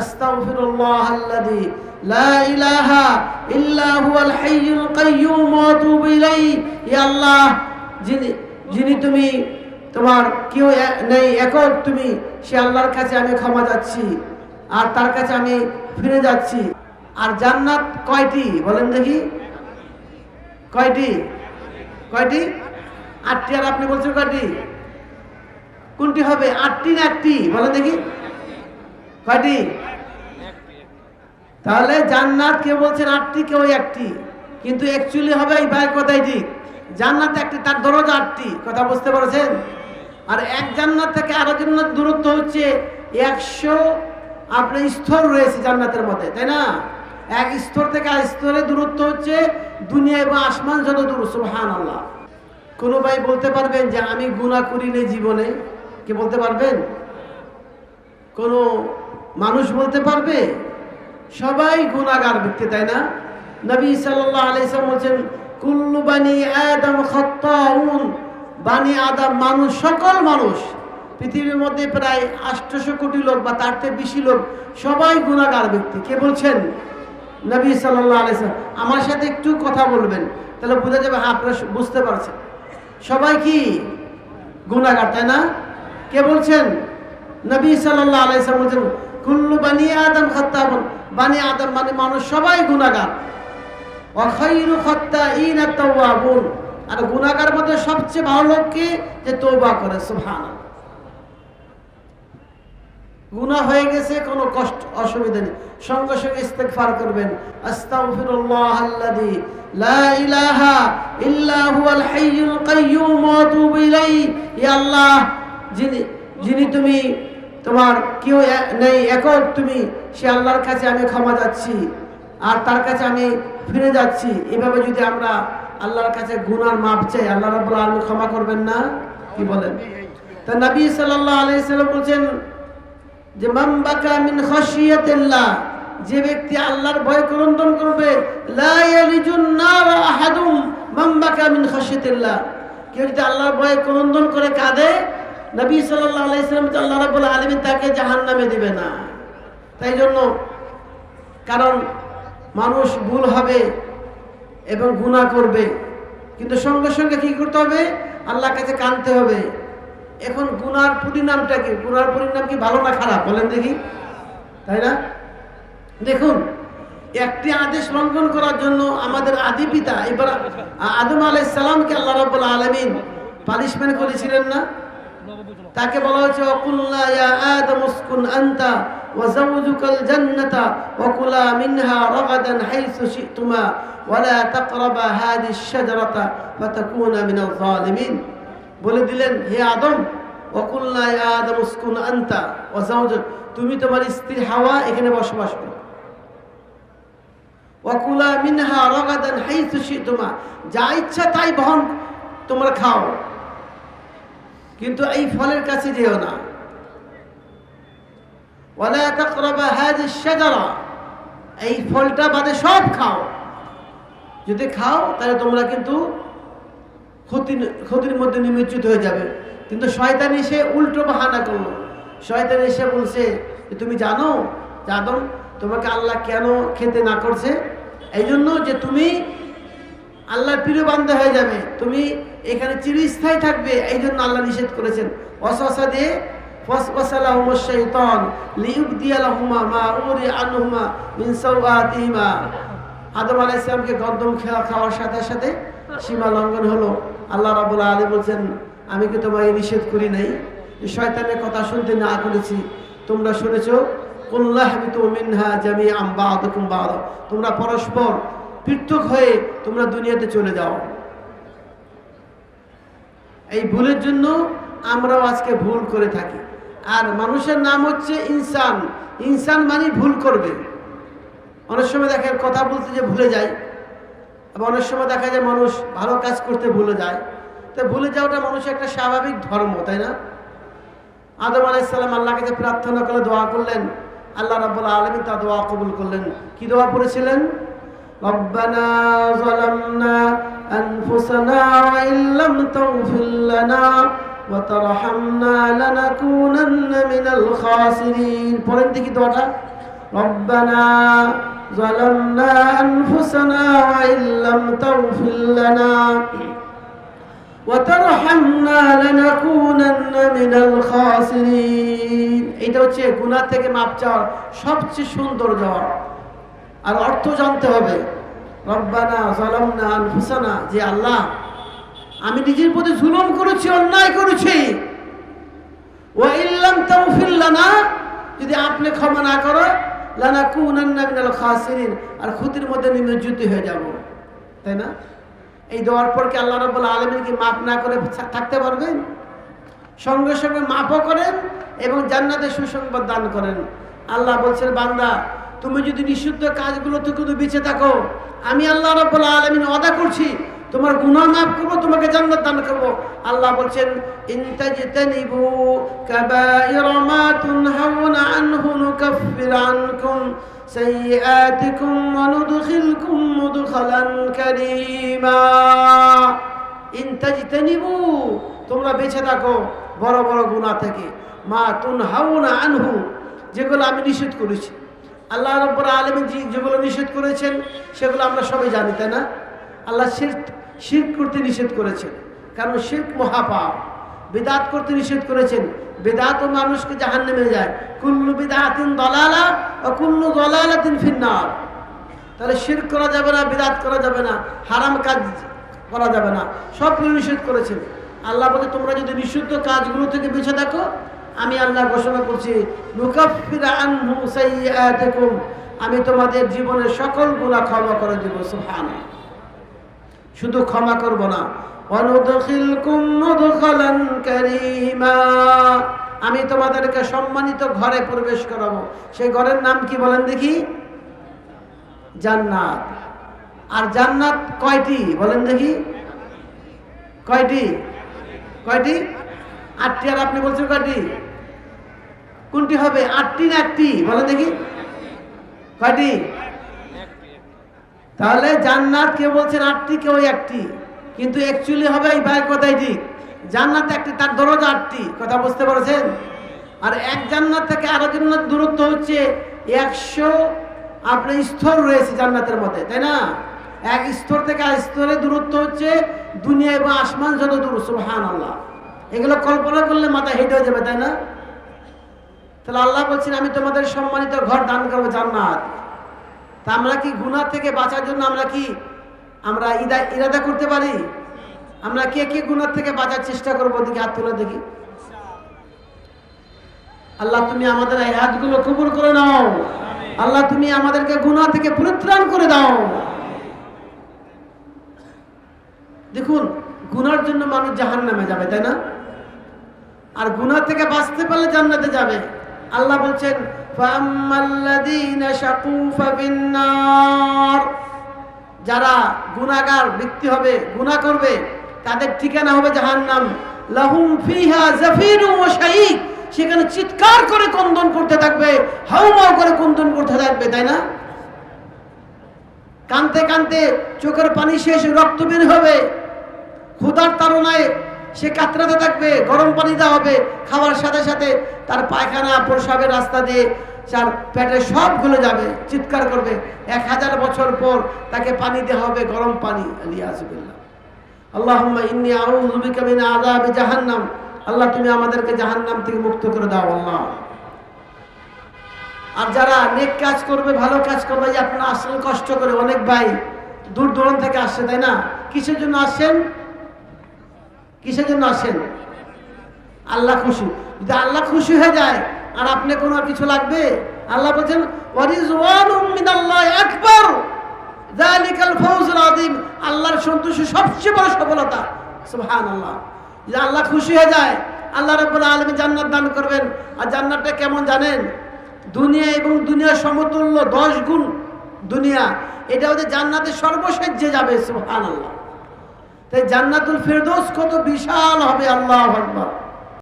আস্তাগফিরুল্লাহ আল্লাযী লা ইলাহা ইল্লা হুয়াল হাইয়ুল কাইয়্যুম ওয়া আতুবু ইলাইহি। ইয়া আল্লাহ, যিনি তুমি তোমার কেউ নেই, একক তুমি, সে আল্লাহর কাছে আমি ক্ষমা যাচ্ছি আর তার কাছে আমি ফিরে যাচ্ছি। আর জান্নাত কয়টি বলেন দেখি। কয়টি? কয়টি? আটটি আর আপনি বলছেন কয়টি? কোনটি হবে? আটটি না একটি? বলেন দেখি। কয়টি? তাহলে জান্নাত কে বলছেন আটটি, কেউ একটি। কিন্তু অ্যাকচুয়ালি হবে এই বাইর কথাই ঠিক? জান্নাত একটি, তার দরজা আটটি। কথা বুঝতে পারছেন? আর এক জান্নাত থেকে আরও জান্নাত দূরত্ব হচ্ছে একশো আপনার স্তর রয়েছে জান্নাতের মধ্যে, তাই না? এক স্তর থেকে আর স্তরে দূরত্ব হচ্ছে দুনিয়া এবং আসমান যত দূর সুবহান আল্লাহ কোনো ভাই বলতে পারবেন যে আমি গুণা করিনি জীবনে? কি বলতে পারবেন? কোনো মানুষ বলতে পারবে? সবাই গুণাগার ব্যক্তি, তাই না? নবী সাল্লাম বলছেন, কুল্লু বানি আদম খাত্তাউন। বানি আদম মানুষ, সকল মানুষ, পৃথিবীর মধ্যে প্রায় আটশোশো কোটি লোক বা তার থেকে বেশি লোক, সবাই গুণাগার ব্যক্তি। কে বলছেন? নবী আলাইহি সাল্লাম আমার সাথে একটু কথা বলবেন, তাহলে বোঝা যাবে হ্যাঁ আপনারা বুঝতে পারছেন। সবাই কি? গুণাগার তাই না? কে বলছেন? নবী সাল্লাল্লাহু আলাইহি সাল্লাম বলছেন কুল্লু বানি আদম খাত্তাবুন। বানি আদম মানে মানুষ সবাই গুনাহগার। ওয়া খায়রু খাত্তাইনা তাওয়াবুন। আর গুনাহগার মধ্যে সবচেয়ে ভালো লোক কি? যে তওবা করে, সুবহানাল্লাহ। গুনাহ হয়ে গেছে, কোনো কষ্ট, অসুবিধা নেই। সঙ্গে সঙ্গে ইস্তেগফার করবেন। আস্তাগফিরুল্লাহ আল্লাযী লা ইলাহা ইল্লা হুয়াল হাইয়ুল কাইয়্যুম ওয়া আতুবু ইলাইহি। ইয়া আল্লাহ, যিনি যিনি তুমি তোমার কেউ নেই একক তুমি সে আল্লাহর কাছে আমি ক্ষমা যাচ্ছি আর তার কাছে আমি ফিরে যাচ্ছি। এভাবে যদি আমরা আল্লাহর কাছে গুনার মাপ চাই, আল্লাহ রাব্বুল আলামিন ক্ষমা করবেন না? কি বলেন? তা নবী সাল্লাল্লাহু আলাইহি সাল্লাম বলছেন যে, মান বাকা মিন খাশিয়াতিল্লাহ যে ব্যক্তি আল্লাহর ভয় ক্রন্দন করবে, লা ইয়ালিজুন নার আহাদুম বাকা মিন খাশিয়াতিল্লাহ কেউ যদি আল্লাহর ভয়ে ক্রন্দন করে কাঁদে নবী সাল্লাম তো আল্লাহ রাব্বুল আলামিন তাকে জাহান্নামে দিবে না। তাই জন্য কারণ মানুষ ভুল হবে এবং গুনাহ করবে। কিন্তু সঙ্গে সঙ্গে কি করতে হবে? আল্লাহর কাছে কানতে হবে। এখন গুনার পরিণামটা কি? গুনার পরিণাম কি ভালো না খারাপ? বলেন দেখি। তাই না? দেখুন, একটি আদেশ লঙ্ঘন করার জন্য আমাদের আদি পিতা, এবার আদম আলাইহিস সালামকে আল্লাহ রাব্বুল আলামিন পানিশমেন্ট করেছিলেন না? তাকে বলা হয়েছে, অকুল্লা ইয়া আদম উসকুন আনতা ওয়া যাওজুকাল জান্নাতা ওয়া কুলা মিনহা রাগাদান হাইসু শি'তুমা ওয়া লা তাকরাবা হাদিস শাজারাতা ফাতাকুনা মিনাল যালিমিন। বলে দিলেন, হে আদম, অকুল্লা ইয়া আদম উসকুন আনতা ওয়া যাওজুক, তুমি তোমার স্ত্রী হাওয়া এখানে বসবাস করো। ওয়াকুলা মিনহা রাগাদান হাইসু শি'তুমা, যা ইচ্ছা তাই বহন তোমরা খাও। কিন্তু এই ফলের কাছে যেও না। এই ফলটা বাদে সব খাও। যদি খাও, তাহলে তোমরা কিন্তু ক্ষতি ক্ষতির মধ্যে নিমজ্জিত হয়ে যাবে। কিন্তু শয়তান এসে উল্টো বাহানা করল। শয়তান এসে বলছে যে, তুমি জানো জাদম তোমাকে আল্লাহ কেন খেতে না করছে? এই জন্য যে তুমি আল্লাহর প্রিয় বান্ধা হয়ে যাবে। তুমি এখানে চিরস্থায়ী থাকবে এই জন্য আল্লাহ নিষেধ করেছেন। অসসা দিয়ে আদম খেলা খাওয়ার সাথে সাথে সীমা লঙ্ঘন হলো। আল্লাহ আমি কি তোমাকে নিষেধ করি নাই? শয়তানের কথা শুনতে না করেছি। তোমরা শুনেছো বা'দ। তোমরা পরস্পর পৃথক হয়ে তোমরা দুনিয়াতে চলে যাও। এই ভুলের জন্য আমরাও আজকে ভুল করে থাকি। আর মানুষের নাম হচ্ছে ইনসান। ইনসান মানে ভুল করবে। অনেক সময় দেখেন কথা বলতে যে ভুলে যায়, আবার অনেক সময় দেখা যায় মানুষ ভালো কাজ করতে ভুলে যায়। তো ভুলে যাওয়াটা মানুষের একটা স্বাভাবিক ধর্ম, তাই না? আদম আলাইসাল্লাম আল্লাহ কাছে প্রার্থনা করে দোয়া করলেন, আল্লাহ রাব্বুল আলামিন তা দোয়া কবুল করলেন। কি দোয়া পড়েছিলেন? ربنا ظلمنا أنفسنا وإن لم تغفر لنا وترحمنا لنكونن من الخاسرين পরেন দেখি দোয়াটা ربنا ظلمنا أنفسنا وإن لم تغفر لنا وترحمنا لنكونن من الخاسرين এটা হচ্ছে গুনাহ থেকে মাপ চাওয়ার সবচেয়ে সুন্দর যাওয়া আর অর্থ জানতে হবে। রব্বানা জালামনা আনফুসানা, যে আল্লাহ, আমি নিজের প্রতি জুলুম করেছি, অন্যায় করেছি। ওয়া ইল্লাম তাগফির লানা, যদি আপনি ক্ষমা না করো লানা কুনান্না মিনাল খাসিরিন, আর ক্ষতির মধ্যে নিমজ্জিত হয়ে যাব। তাই না? এই দেওয়ার পর কি আল্লাহ রাব্বুল আলামিন কি মাফ না করে থাকতে পারবেন? সঙ্গে সঙ্গে মাফও করেন এবং জান্নাতের সুসংবাদ দান করেন। আল্লাহ বলছেন, বান্দা তুমি যদি নিষিদ্ধ কাজগুলো থেকে বেঁচে থাকো, আমি আল্লাহ রাব্বুল আলামিন ওয়াদা করছি, তোমার গুণা মাফ করব, তোমাকে জান্নাত দান করব। আল্লাহ বলছেন ইনতাজতানিবু কাবাইরা মা তুনহাউনা আনহু নুকাফির আনকুম সাইয়্যাতিকুম ওয়া নুদখিলকুম মুদখালান কারীমা। ইনতাজতানিবু তোমরা বেঁচে থাকো বড় বড় গুনাহ থেকে। মা তুনহাউনা আনহু, যেগুলো আমি নিষেধ করেছি। আল্লাহ রব্বুল আলামিন যেগুলো নিষেধ করেছেন, সেগুলো আমরা সবাই জানি, তাই না? আল্লাহ শির্ক শির্ক করতে নিষেধ করেছেন। কারণ শির্ক মহাপাপ। বেদাত করতে নিষেধ করেছেন। বেদাত মানুষকে জাহান নেমে যায়। কুল্লু বিদাতিন দলালা ও কুল্লু দলালাতিন ফিন্নার। তাহলে শির করা যাবে না, বিদাত করা যাবে না, হারাম কাজ করা যাবে না। সবগুলো নিষেধ করেছেন। আল্লাহ বলে, তোমরা যদি নিষিদ্ধ কাজগুলো থেকে বেঁচে থাকো আমি আল্লাহ ঘোষণা করছি আমি তোমাদের জীবনের সকল গুনাহ ক্ষমা করে দেব, সুবহানাল্লাহ। শুধু ক্ষমা করব না আমি তোমাদেরকে সম্মানিত ঘরে প্রবেশ করাবো। সেই ঘরের নাম কি বলেন দেখি? জান্নাত। আর জান্নাত কয়টি বলেন দেখি? কয়টি? কয়টি? আটটি আর আপনি বলছেন কয়টি? কোনটি হবে? আটটি না একটি? বলেন দেখি। কয়টি? তাহলে জান্নাত কেউ বলছেন আটটি, কেউ একটি। কিন্তু অ্যাকচুয়ালি হবে এই ভাই কথাই ঠিক। জান্নাত একটি, তার দরজা আটটি। কথা বুঝতে পারছেন? আর এক জান্নাত থেকে আরও জান্নাত দূরত্ব হচ্ছে একশো আপনার স্তর রয়েছে জান্নাতের মধ্যে, তাই না? এক স্তর থেকে আর স্তরে দূরত্ব হচ্ছে দুনিয়া এবং আসমান যত দূর সুবহান আল্লাহ এগুলো কল্পনা করলে মাথা হেঁটে হয়ে যাবে, তাই না? তাহলে আল্লাহ বলছেন, আমি তোমাদের সম্মানিত ঘর দান করব জান্নাত। তা আমরা কি গুনাহ থেকে বাঁচার জন্য আমরা কি, আমরা ইদা, ইরাদা করতে পারি? আমরা কে কে গুনার থেকে বাঁচার চেষ্টা করব দেখি হাত তুলে দেখি। আল্লাহ তুমি আমাদের এই হাতগুলো কবুল করে নাও। আল্লাহ তুমি আমাদেরকে গুনাহ থেকে পরিত্রাণ করে দাও। দেখুন, গুনার জন্য মানুষ জাহান নামে যাবে, তাই না? আর গুনাহ থেকে বাঁচতে পারলে জান্নাতে যাবে। আল্লাহ বলছেন যারা গুনাগার ব্যক্তি হবে, গুনাহ করবে, তাদের ঠিকানা হবে জাহান্নাম। লাহুম ফিহা জাফিরু সেখানে চিৎকার করে কন্দন করতে থাকবে, হাউমাউ করে কন্দন করতে থাকবে, তাই না? কানতে কানতে চোখের পানি শেষ, রক্ত বের হবে। ক্ষুধার তাড়নায় সে কাতরাতে থাকবে, গরম পানি দেওয়া হবে, খাওয়ার সাথে সাথে তার পায়খানা, প্রসাবের রাস্তা দিয়ে তার পেটে সবগুলো যাবে, চিৎকার করবে। এক হাজার বছর পর তাকে পানি দেওয়া হবে, গরম পানি। আল্লাহ আল্লাহ, তুমি আমাদেরকে জাহান্নাম থেকে মুক্ত করে দাও, আল্লাহ। আর যারা নেক কাজ করবে, ভালো কাজ করবে আপনারা আসলে কষ্ট করে, অনেক ভাই দূর দূরান্ত থেকে আসছে, তাই না? কিসের জন্য আসছেন? কিসের জন্য আসেন? আল্লাহ খুশি। যদি আল্লাহ খুশি হয়ে যায়, আর আপনি কোনো কিছু লাগবে? আল্লাহ বলছেন আযীম। আল্লাহর সন্তুষ্টি সবচেয়ে বড় সফলতা। সুবহানাল্লাহ। যদি আল্লাহ খুশি হয়ে যায়, আল্লাহ রাব্বুল আলামিন জান্নাত দান করবেন। আর জান্নাতটা কেমন জানেন? দুনিয়া এবং দুনিয়ার সমতুল্য দশ গুণ দুনিয়া। এটা ওদের জান্নাতের সর্বশেষ যে যাবে, সুবহানাল্লাহ। তাই জান্নাতুল ফেরদোস কত বিশাল হবে আল্লাহ আকবার।